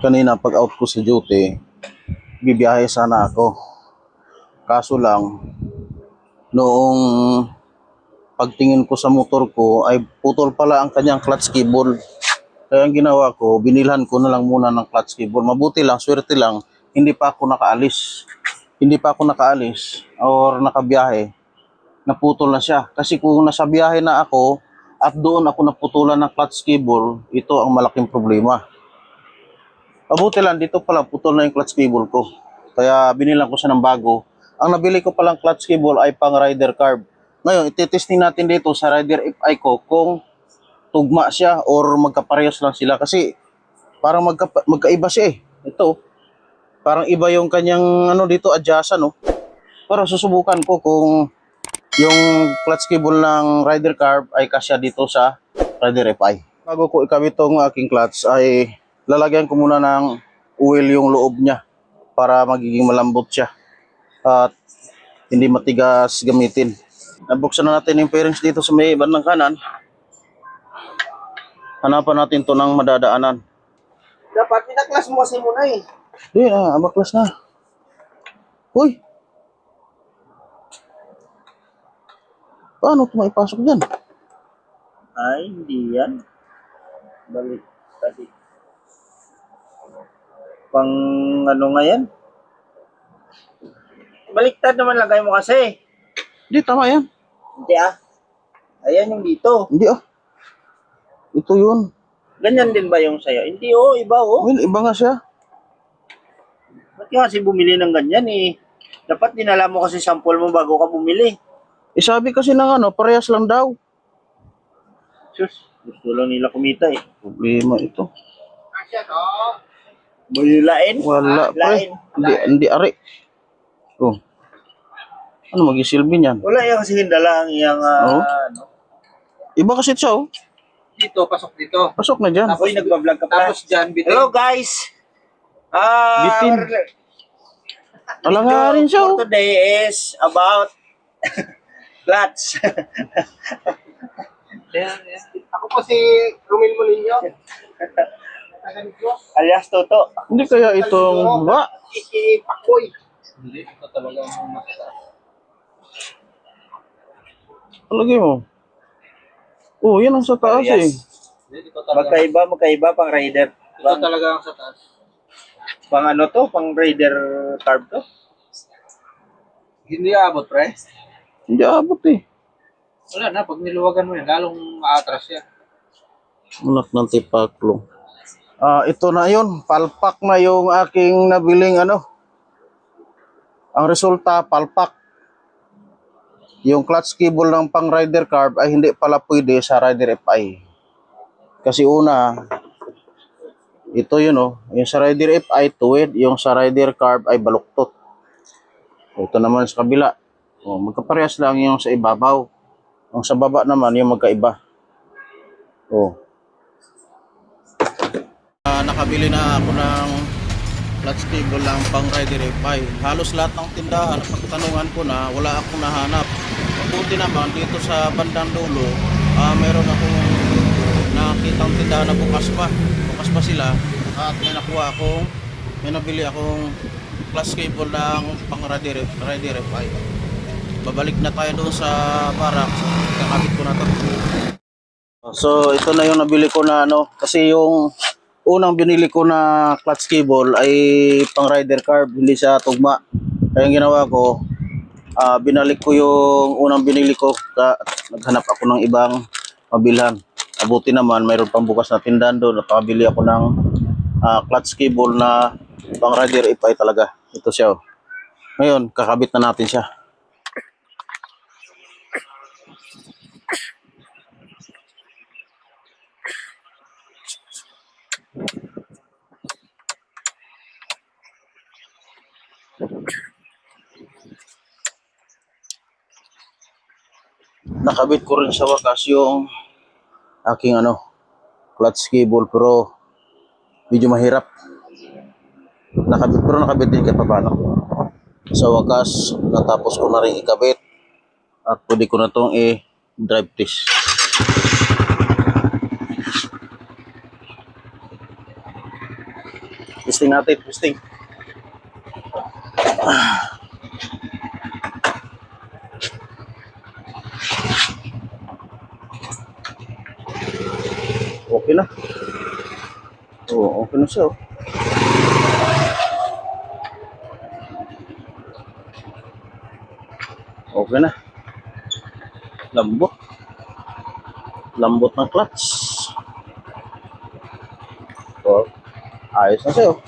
kanina pag out ko sa duty, bibiyahe sana ako. Kaso lang, noong pagtingin ko sa motor ko ay putol pala ang kanyang clutch cable. Kaya ang ginawa ko, binilhan ko na lang muna ng clutch cable. Mabuti lang, swerte lang, hindi pa ako nakaalis. Hindi pa ako nakaalis or nakabiyahe. Naputol na siya. Kasi kung nasa biyahe na ako at doon ako naputulan ng clutch cable, ito ang malaking problema. Mabuti lang, dito pala putol na yung clutch cable ko. Kaya binilang ko siya ng bago. Ang nabili ko palang clutch cable ay pang rider carb. Ngayon, ititesting natin dito sa rider FI ko kung tugma siya or magkaparehas lang sila. Kasi parang magka, magkaiba siya eh. Ito, parang iba yung kanyang ano dito, adjust no. Pero susubukan ko kung yung clutch cable ng rider carb ay kasya dito sa rider FI. Bago ko ikabit tong aking clutch ay lalagyan ko muna ng oil yung loob niya para magiging malambot siya at hindi matigas gamitin. Nabuksan na natin yung fairings dito sa may bandang kanan. Hanapan natin to ng madadaanan. Dapat pinaklas mo kasi muna eh. Di na, abaklas na. Uy! Paano ito maipasok dyan? Ay, hindi yan. Balik tadi. Pang ano nga yan? Baliktad naman lagay mo kasi. Di, tama yan. Hindi ah. Ayan yung dito. Hindi ah. Ito yun. Ganyan din ba yung sa'yo? Hindi oh, iba oh. Well, iba nga siya. Ba't ka kasi bumili ng ganyan eh? Dapat dinala mo kasi sample mo bago ka bumili. Eh, sabi kasi ng ano, parehas lang daw. Sus, gusto lang nila kumita eh. Problema ito. Bulain? Wala, pre. Lain. Hindi, hindi, ari. Oh. Ano magisilbi niyan? Wala yung kasi hindala ang iyang ah, Oh. ano. Iba kasi siya, oh. Dito, pasok dito. Pasok na dyan. Uy, nagbablog ka pa. Tapos dyan, bitin. Hello guys! Ah, Bitin. our- Alangarin siya, oh. Today is about clutch. Ako po si Romel Molino. Alias Toto. Hindi kaya itong ba? Iki Pakoy. Hindi, ito talaga ang masarap. Palagay mo. Oh, yan ang sa taas eh. Alias. Hindi, ito talaga. Magkaiba, magkaiba pang rider. Ito Pang, talaga ang sa taas. pang ano to? Pang rider carb to? Hindi aabot, pre. Hindi abot eh. Wala na, pag niluwagan mo yan, lalong aatras yan. Anak ng tipaklong. Ah, ito na yun. Palpak na yung aking nabiling ano. Ang resulta, palpak. Yung clutch cable ng pang rider carb ay hindi pala pwede sa rider FI. Kasi una, ito yun oh, yung sa rider FI tuwid, yung sa rider carb ay baluktot. Ito naman sa kabila. Oh, magkaparehas lang yung sa ibabaw. Ang sa baba naman yung magkaiba. Oh. Nakabili na ako ng clutch cable lang pang rider FI. Halos lahat ng tindahan, pagtanungan ko na, wala akong nahanap. Mabuti naman dito sa bandang dulo, ah, meron akong nakitang tindahan na bukas pa. Bukas pa sila at may nakuha akong, may nabili akong clutch cable ng pang rider, FI. Babalik na tayo doon sa barracks. Kakabit ko na to. So ito na yung nabili ko na ano kasi yung unang binili ko na clutch cable ay pang rider carb hindi siya tugma. Kaya yung ginawa ko ah, binalik ko yung unang binili ko ka, naghanap ako ng ibang mabilhan. Abuti naman mayroon pang bukas na tindahan doon at nakabili ako ng ah, clutch cable na pang rider FI talaga. Ito siya. oh. Ngayon kakabit na natin siya. Nakabit ko rin sa wakas yung aking ano clutch cable pero medyo mahirap. Nakabit pero nakabit din kahit paano sa wakas natapos ko na rin ikabit at pwede ko na tong i drive test. Testing natin, testing. Okay na. Oo, okay na siya. oh. Okay na. Lambot. Lambot ng clutch. So, ayos na siya. oh.